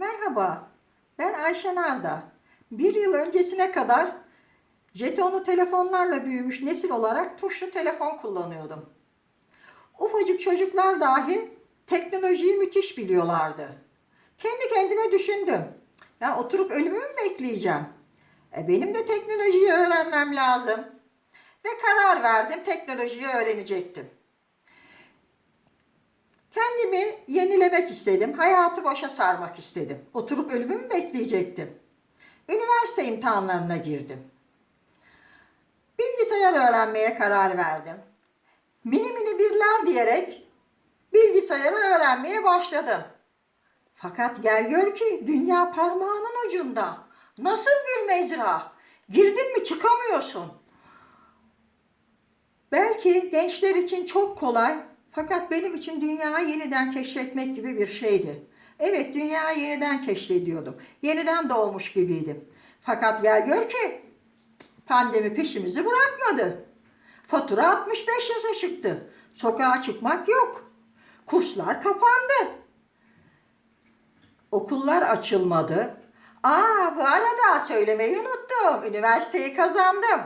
Merhaba, ben Ayşen Arda. Bir yıl öncesine kadar jetonlu telefonlarla büyümüş nesil olarak tuşlu telefon kullanıyordum. Ufacık çocuklar dahi teknolojiyi müthiş biliyorlardı. Kendi kendime düşündüm. Ya oturup ölümü mü bekleyeceğim? E benim de teknolojiyi öğrenmem lazım. Ve karar verdim teknolojiyi öğrenecektim. Kendimi yenilemek istedim. Hayatı boşa sarmak istedim. Oturup ölümü mü bekleyecektim? Üniversite imtihanlarına girdim. Bilgisayar öğrenmeye karar verdim. Mini mini birler diyerek bilgisayarı öğrenmeye başladım. Fakat gel gör ki dünya parmağının ucunda. Nasıl bir mecra? Girdin mi çıkamıyorsun. Belki gençler için çok kolay fakat benim için dünyayı yeniden keşfetmek gibi bir şeydi. Evet dünyayı yeniden keşfediyordum. Yeniden doğmuş gibiydim. Fakat gel gör ki pandemi peşimizi bırakmadı. Fatura 65 yaşa çıktı. Sokağa çıkmak yok. Kurslar kapandı. Okullar açılmadı. Aa bu arada söylemeyi unuttum. Üniversiteyi kazandım.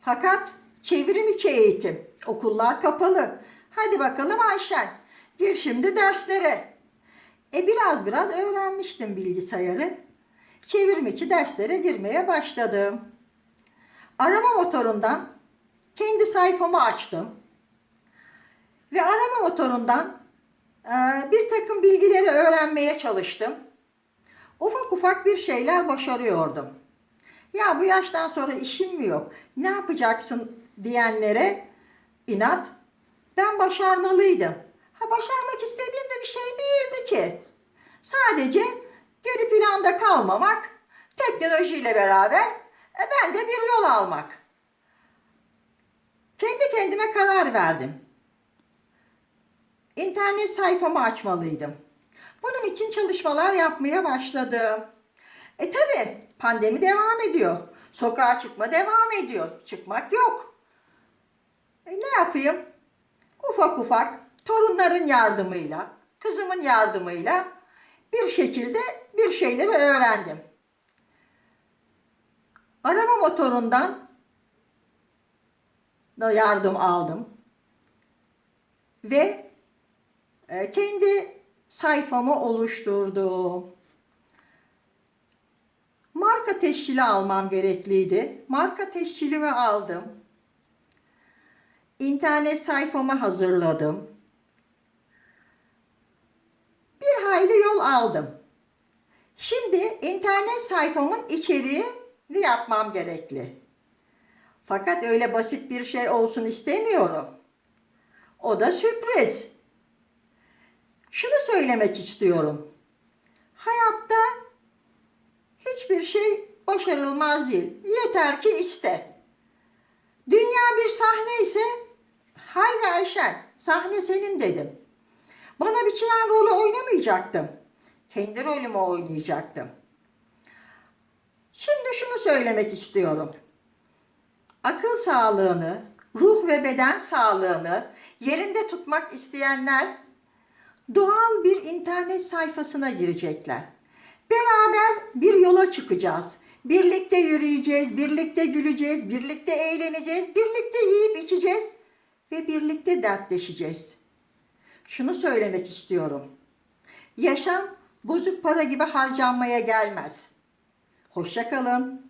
Fakat çevrim içi eğitim. Okullar kapalı. Hadi bakalım Ayşen. Gir şimdi derslere. E biraz biraz öğrenmiştim bilgisayarı. Çevrim içi derslere girmeye başladım. Arama motorundan kendi sayfamı açtım. Ve arama motorundan e, bir takım bilgileri öğrenmeye çalıştım. Ufak ufak bir şeyler başarıyordum. Ya bu yaştan sonra işim mi yok? Ne yapacaksın diyenlere inat ben başarmalıydım. Ha başarmak istediğim de bir şey değildi ki. Sadece geri planda kalmamak, teknolojiyle beraber e, ben de bir yol almak. Kendi kendime karar verdim. İnternet sayfamı açmalıydım. Bunun için çalışmalar yapmaya başladım. E tabi pandemi devam ediyor. Sokağa çıkma devam ediyor. Çıkmak yok. E ne yapayım? Ufak ufak torunların yardımıyla, kızımın yardımıyla bir şekilde bir şeyleri öğrendim. Arama motorundan da yardım aldım. Ve e, kendi sayfamı oluşturdum. Marka teşhili almam gerekliydi. Marka teşhilimi aldım. İnternet sayfamı hazırladım. Bir hayli yol aldım. Şimdi internet sayfamın içeriğini yapmam gerekli. Fakat öyle basit bir şey olsun istemiyorum. O da sürpriz. Şunu söylemek istiyorum. Hayatta hiçbir şey başarılmaz değil. Yeter ki iste. Dünya bir sahne ise haydi Ayşen sahne senin dedim. Bana biçilen rolü oynamayacaktım. Kendi rolümü oynayacaktım. Şimdi şunu söylemek istiyorum. Akıl sağlığını, ruh ve beden sağlığını yerinde tutmak isteyenler doğal bir internet sayfasına girecekler. Beraber bir yola çıkacağız. Birlikte yürüyeceğiz, birlikte güleceğiz, birlikte eğleneceğiz, birlikte yiyip içeceğiz ve birlikte dertleşeceğiz. Şunu söylemek istiyorum. Yaşam bozuk para gibi harcanmaya gelmez. Hoşça kalın.